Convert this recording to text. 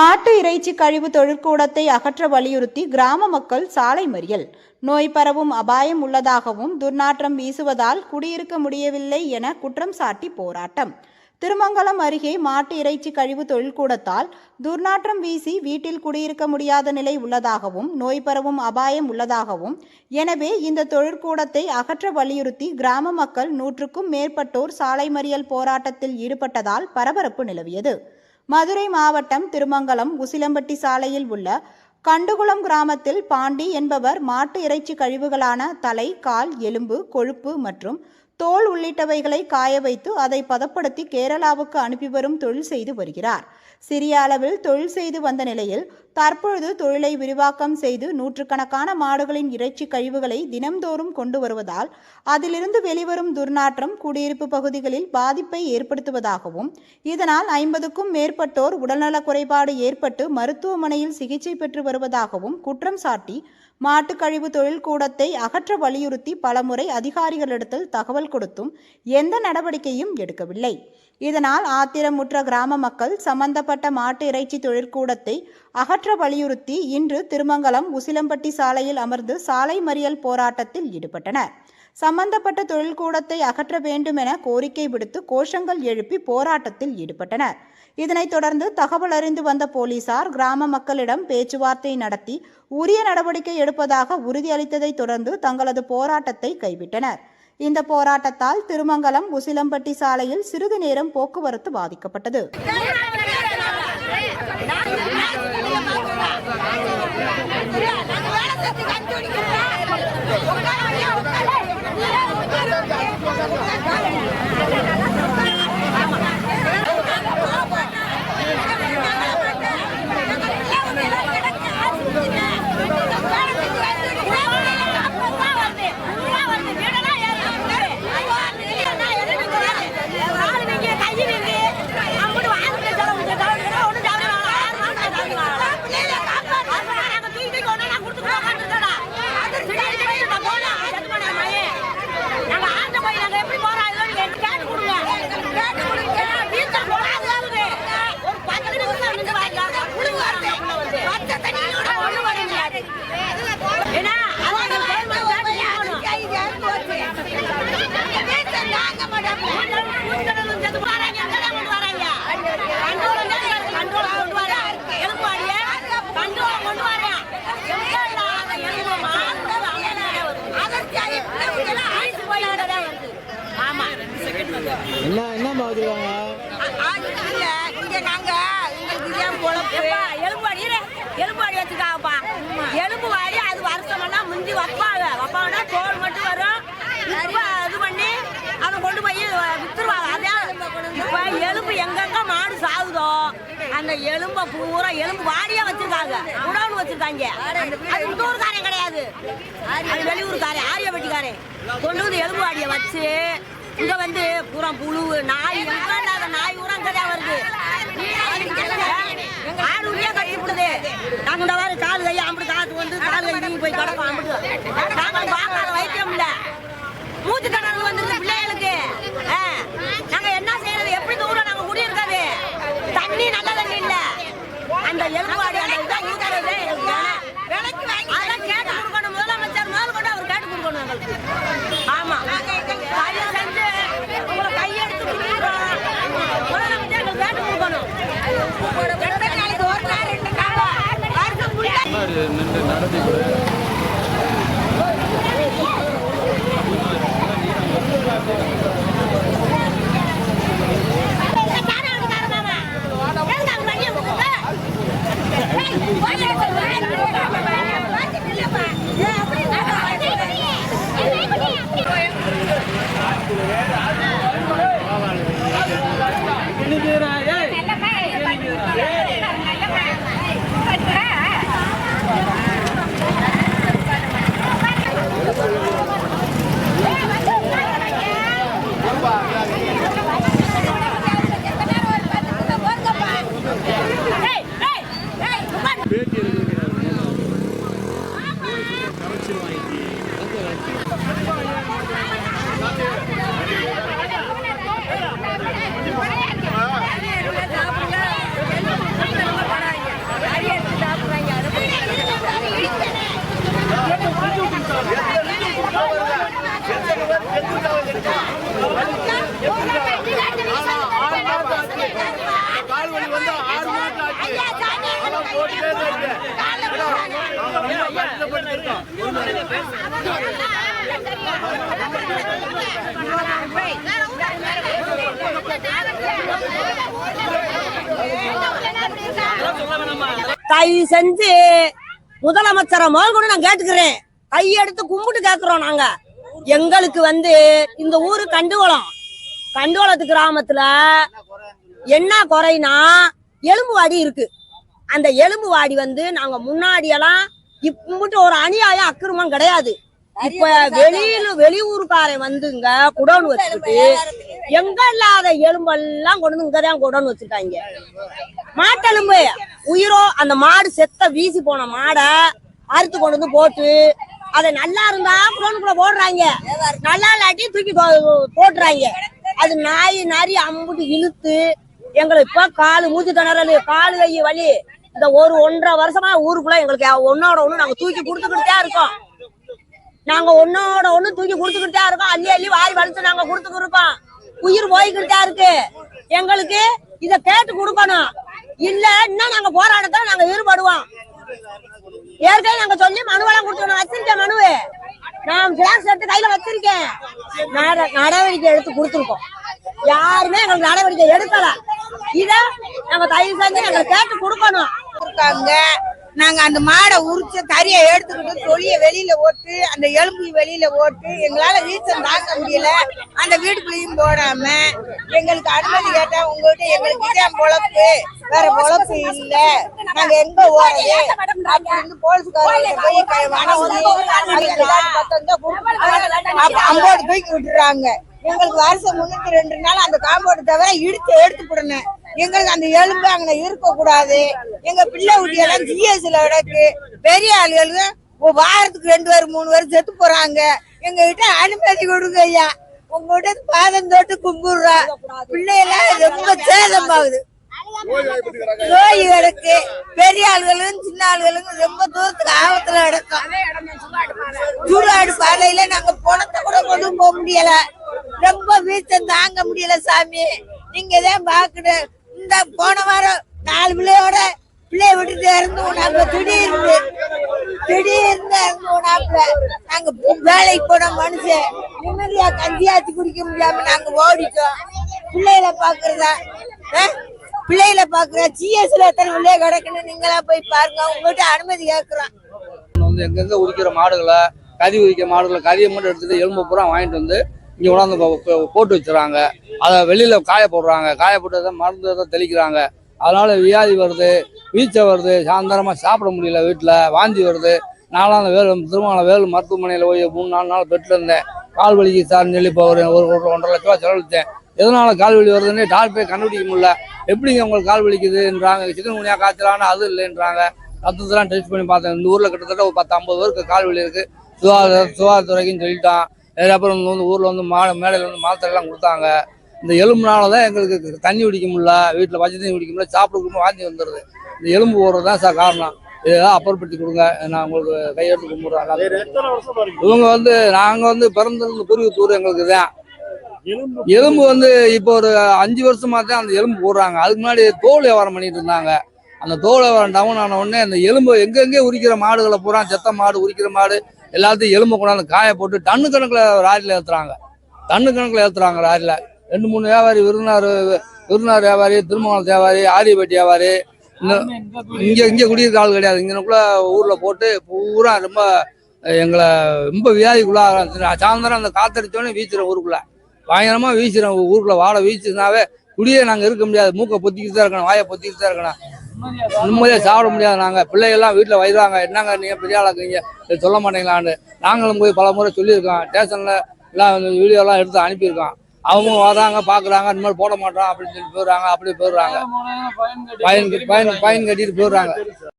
மாட்டு இறைச்சி கழிவு தொழிற்கூடத்தை அகற்ற வலியுறுத்தி கிராம மக்கள் சாலை மறியல். நோய் பரவும் அபாயம் உள்ளதாகவும் துர்நாற்றம் வீசுவதால் குடியிருக்க முடியவில்லை என குற்றம் சாட்டி போராட்டம். திருமங்கலம் அருகே மாட்டு இறைச்சி கழிவு தொழிற்கூடத்தால் துர்நாற்றம் வீசி வீட்டில் குடியிருக்க முடியாத நிலை உள்ளதாகவும் நோய் பரவும் அபாயம் உள்ளதாகவும் எனவே இந்த தொழிற்கூடத்தை அகற்ற வலியுறுத்தி கிராம மக்கள் நூற்றுக்கும் மேற்பட்டோர் சாலை மறியல் போராட்டத்தில் ஈடுபட்டதால் பரபரப்பு நிலவியது. மதுரை மாவட்டம் திருமங்கலம் உசிலம்பட்டி சாலையில் உள்ள கண்டுகுளம் கிராமத்தில் பாண்டி என்பவர் மாட்டு இறைச்சி கழிவுகளான தலை கால் எலும்பு கொழுப்பு மற்றும் தோல் உள்ளிட்டவைகளை காய வைத்து அதை பதப்படுத்தி கேரளாவுக்கு அனுப்பி வரும் தொழில் செய்து வருகிறார். சிறிய அளவில் தொழில் செய்து வந்த நிலையில் தற்பொழுது தொழிலை விரிவாக்கம் செய்து நூற்றுக்கணக்கான மாடுகளின் இறைச்சி கழிவுகளை தினம்தோறும் கொண்டு வருவதால் அதிலிருந்து வெளிவரும் துர்நாற்றம் குடியிருப்பு பகுதிகளில் பாதிப்பை ஏற்படுத்துவதாகவும் இதனால் ஐம்பதுக்கும் மேற்பட்டோர் உடல்நலக் குறைபாடு ஏற்பட்டு மருத்துவமனையில் சிகிச்சை பெற்று வருவதாகவும் குற்றம் சாட்டி மாட்டுக்கழிவு தொழிற்கூடத்தை அகற்ற வலியுறுத்தி பலமுறை அதிகாரிகளிடத்தில் தகவல் கொடுத்தும் எந்த நடவடிக்கையும் எடுக்கவில்லை. இதனால் ஆத்திரமுற்ற கிராம மக்கள் சம்பந்தப்பட்ட மாட்டு இறைச்சி தொழிற்கூடத்தை அகற்ற வலியுறுத்தி இன்று திருமங்கலம் உசிலம்பட்டி சாலையில் அமர்ந்து சாலை மறியல் போராட்டத்தில் ஈடுபட்டனர். சம்பந்தப்பட்ட தொழிற்கூடத்தை அகற்ற வேண்டுமென கோரிக்கை விடுத்து கோஷங்கள் எழுப்பி போராட்டத்தில் ஈடுபட்டனர். இதனைத் தொடர்ந்து தகவல் அறிந்து வந்த போலீசார் கிராம மக்களிடம் பேச்சுவார்த்தை நடத்தி உரிய நடவடிக்கை எடுப்பதாக உறுதியளித்ததைத் தொடர்ந்து தங்களது போராட்டத்தை கைவிட்டனர். இந்த போராட்டத்தால் திருமங்கலம் உசிலம்பட்டி சாலையில் சிறிது நேரம் போக்குவரத்து பாதிக்கப்பட்டது. ஆமா என்ன என்னம்மா வச்சுருக்காங்க எலும்பு வாடி இரு. எலும்பு வாடி வச்சுக்காங்கப்பா. எலும்பு வாடி அது வருஷமெல்லாம் முந்தி வைப்பாங்க. வைப்பாங்கன்னா தோல் மட்டும் வரும். இது பண்ணி அதை கொண்டு போய் வித்துருவாங்க. அதான் இப்ப எலும்பு எங்கெங்க மாடு சாகுதோ அந்த எலும்பை பூரா எலும்பு வாடியா வச்சிருக்காங்க. குடோன் வச்சிருக்காங்க. அது உள்ளூர்காரன் கிடையாது. அது வெளியூர்காரன் ஆரியப்பட்டிக்காரன். கொண்டு வந்து எலும்பு வாடியை வச்சு இங்க வந்து பூரா புழு நாய் இல்லாத நாய் பூரா இங்கதான் வருது. ஆடு உள்ளே கட்டிவிடுது நாங்க இந்த மாதிரி கால் கை அம்பிட்டு காத்து வந்து கால் கை நீங்க போய் கிடக்கும் அம்பிட்டு. நாங்க பார்க்காத வைத்தியம் இல்ல. மூச்சு திணறல் வந்துருது பிள்ளைகளுக்கு. நாங்க என்ன செய்யறது? எப்படி தூரம் நாங்க குடியிருக்காது தண்ணி நல்ல தண்ணி இல்ல. அந்த எலும்பாடி எங்களுக்கு வேணாம். அதெல்லாம் கேட்டு கொடுக்கணும். முதலமைச்சர் முதல் கொண்டு அவர் கேட்டு கொடுக்கணும் எங்களுக்கு. சற்று நின்று நடத்தி கொடு Thank you. கை செஞ்சு முதலமைச்சரை முதல் கூட நான் கேட்டுக்கிறேன். கையெடுத்து கும்பிட்டு கேட்கிறோம் நாங்க. எங்களுக்கு வந்து இந்த ஊரு கண்டுகோளம். கண்டுகோளத்து கிராமத்துல என்ன குறைனா எலும்பு வாடி இருக்கு. அந்த எலும்பு வாடி வந்து நாங்க முன்னாடியெல்லாம் எல்லாம் இப்ப ஒரு அநியாயம் அக்கிரமம் கிடையாது. இப்ப வெளியில வெளியூருக்காரன் வந்து இங்க குடோன் வச்சுக்கிட்டு எங்க இல்லாத எலும்பெல்லாம் கொண்டு வந்து இங்கதான் குடோன் வச்சிருக்காங்க. மாட்டெலும்பு உயிரோ அந்த மாடு செத்த வீசி போன மாடை அறுத்து கொண்டு வந்து போட்டு அதை நல்லா இருந்தா குடோனுக்குள்ள போடுறாங்க. நல்லா இல்லாட்டி தூக்கி போட்டுறாங்க. அது நாய் நரி அம்புட்டு இழுத்து எங்களுக்கு இப்ப காலு மூச்சு திணறல் காலு கை வலி. இந்த ஒரு ஒன்றரை வருஷமா ஊருக்குள்ள எங்களுக்கு ஒன்னோட ஒண்ணு நாங்க தூக்கி கொடுத்துக்கிட்டே இருக்கோம். நாங்க ஒன்னோட ஒண்ணு தூக்கி கொடுத்துக்கிட்டே இருக்கோம். அள்ளி அள்ளி வாரி வலிச்சு நாங்க கொடுத்துக்கிட்டு இருக்கோம் உயிர் போய்கிட்டே இருக்கு. எங்களுக்கு இத கேட்டு கொடுக்கணும். இல்ல இன்னும் நாங்க போராட்டத்தை நாங்க ஈடுபடுவோம். ஏற்கனவே நாங்க சொல்லி மனுவெல்லாம் கொடுத்துக்கணும். வச்சிருக்கேன் மனுவு நான் கிளாஸ் எடுத்து கையில வச்சிருக்கேன். நட- நடவடிக்கை எடுத்து கொடுத்துருக்கோம். யாருமே எங்களுக்கு நடவடிக்கை எடுக்கல. இத நாங்க தயவு செஞ்சு எங்களை கேட்டு கொடுக்கணும். இருக்காங்க. நாங்க அந்த மாடை உரிச்ச கறியை எடுத்துக்கிட்டு தொழிய வெளியில ஓட்டு அந்த எலும்பு வெளியில ஓட்டு எங்களால வீச்சம் தாக்க முடியல. அந்த வீட்டுக்குள்ளேயும் போடாம எங்களுக்கு அனுமதி கேட்டா உங்ககிட்ட எங்களுக்கு இதான் பொழப்பு. வேற பொழப்பு இல்ல. நாங்க எங்க ஓடுறது அப்படின்னு போலீஸ்காரங்க போய் வணங்கி அதுக்கு அம்போடு தூக்கி விட்டுறாங்க. எங்களுக்கு வருஷம் முன்னூத்தி ரெண்டு நாள் அந்த காம்பவுண்ட் தவிர இடிச்சு எடுத்து விடணும் எங்களுக்கு அந்த எலும்பு அங்க இருக்க கூடாது எங்க பிள்ளை குட்டியெல்லாம் ஜிஎஸ்ல கிடக்கு. பெரிய ஆளுகளுக்கு வாரத்துக்கு ரெண்டு பேர் மூணு பேர் செத்து போறாங்க. எங்க கிட்ட அனுமதி கொடுங்க ஐயா. உங்ககிட்ட பாதம் தொட்டு கும்பிடுறா. பிள்ளையெல்லாம் ரொம்ப சேதமாகுது. நோய் கிடக்கு. பெரிய ஆளுகளும் சின்ன ஆளுகளும் ரொம்ப தூரத்துக்கு ஆபத்துல கிடக்கும். சூடாடு பாதையில நாங்க பணத்தை கூட கொண்டு போக முடியல. ரொம்ப வீச்சம் தாங்க முடியல சாமி. நீங்க தான் பாக்கணும் இந்த போன வாரம் நாலு பிள்ளையோட பிள்ளைய விட்டுட்டு இறந்து உனாப்புல திடீர்னு திடீர்னு இறந்து உனாப்புல நாங்க வேலைக்கு போன மனுஷன். நிம்மதியா கஞ்சியாச்சு குடிக்க முடியாம நாங்க ஓடிட்டோம். பிள்ளைகளை பாக்குறதா? ஆ? பிள்ளைகளை பாக்குற. ஜிஎஸ்ல எத்தனை பிள்ளைய கிடக்குன்னு நீங்களா போய் பாருங்க. உங்ககிட்ட அனுமதி கேக்குறோம். வந்து எங்கெங்க உரிக்கிற மாடுகளை கதி உரிக்கிற மாடுகளை கதியை மட்டும் எடுத்துட்டு எலும்பு பூரா வாங்கிட்டு வந்து இங்கே கொண்டாந்து போட்டு வச்சுறாங்க. அதை வெளியில் காய போடுறாங்க. காய போட்டு தான் மருந்து தான் தெளிக்கிறாங்க. அதனால் வியாதி வருது வீச்சை வருது சாயந்தரமாக சாப்பிட முடியல வீட்டில் வாந்தி வருது. நானும் அந்த வேலு திருமணம் வேலு மருத்துவமனையில் போய் மூணு நாலு நாள் பெட்டில் இருந்தேன். கால் வலிக்கு சார்னு சொல்லி இப்போ ஒரு ஒரு ஒன்றரை லட்ச ரூபா செலவழித்தேன் எதனால் கால் வலி வருதுன்னு டாக்டரே கண்டுபிடிக்க முடியல. எப்படிங்க உங்களுக்கு கால் வலிக்குதுன்றாங்க. சிக்கன் குனியா காய்ச்சலான அது இல்லைன்றாங்க. ரத்தத்தெல்லாம் டெஸ்ட் பண்ணி பார்த்தேன். இந்த ஊரில் கிட்டத்தட்ட ஒரு பத்து ஐம்பது பேருக்கு கால் வலி இருக்குது சுகாதார சுகாதாரத்துறைக்குன்னு சொல்லிட்டான். அதுக்கப்புறம் இங்க வந்து ஊரில் வந்து மா மேடையில் வந்து மாத்திரை எல்லாம் கொடுத்தாங்க. இந்த எலும்புனால தான் எங்களுக்கு தண்ணி குடிக்க முடியல. வீட்டில் பச்சை தண்ணி குடிக்க முடியல. சாப்பிட கொடுக்கும் வாந்தி வந்துடுது இந்த எலும்பு போடுறது தான் சார் காரணம். இதெல்லாம் அப்புறப்படுத்தி கொடுங்க. நான் உங்களுக்கு கையெழுத்து கும்பிட்றேன். இவங்க வந்து நாங்கள் வந்து பிறந்திருந்த குருவித்தூர் எங்களுக்கு தான் எலும்பு வந்து இப்போ ஒரு அஞ்சு வருஷமா தான் அந்த எலும்பு போடுறாங்க. அதுக்கு முன்னாடி தோல் வியாபாரம் பண்ணிட்டு இருந்தாங்க. அந்த தோல் வியாபாரம் டவுன் ஆன உடனே அந்த எலும்பு எங்கெங்கே உரிக்கிற மாடுகளை பூரா செத்த மாடு உரிக்கிற மாடு எல்லாத்தையும் எலும்பு கொண்டாந்து காய போட்டு டன்னு கணக்கில் லாரியில் ஏற்றுறாங்க டன்னு கணக்கில் ஏற்றுறாங்க லாரியில் ரெண்டு மூணு வியாபாரி விருதுநகர் விருதுநகர் வியாபாரி திருமணம் வியாபாரி ஆரியப்பட்டி வியாபாரி இங்கே இங்கே குடியிருக்க ஆள் கிடையாது. இங்கனக்குள்ள ஊரில் போட்டு பூரா ரொம்ப எங்களை ரொம்ப வியாதிக்குள்ள சாயந்தரம் அந்த காத்தடிச்சோடனே வீச்சுற ஊருக்குள்ள. பயங்கரமாக வீசுறோம் ஊருக்குள்ள. வாழை வீசுனாவே குடியே நாங்க இருக்க முடியாது. மூக்கை பொத்திக்கிட்டு தான் இருக்கணும் வாயை பொத்திக்கிட்டு தான் இருக்கணும். நிம்மதியாக சாப்பிட முடியாது நாங்க. பிள்ளைகள்லாம் வீட்டில் வயிறாங்க என்னங்க நீங்க பெரிய ஆளாக்குறீங்க? சொல்ல மாட்டீங்களான்னு நாங்களும் போய் பல முறை சொல்லியிருக்கோம். ஸ்டேஷன்ல எல்லாம் வீடியோ எல்லாம் எடுத்து அனுப்பியிருக்கோம். அவங்க வராங்க பாக்குறாங்க இந்த மாதிரி போட மாட்டோம் அப்படின்னு சொல்லி போயிடுறாங்க அப்படியே போயிடுறாங்க. பயன் பயன் பயன் கட்டிட்டு போயிடுறாங்க.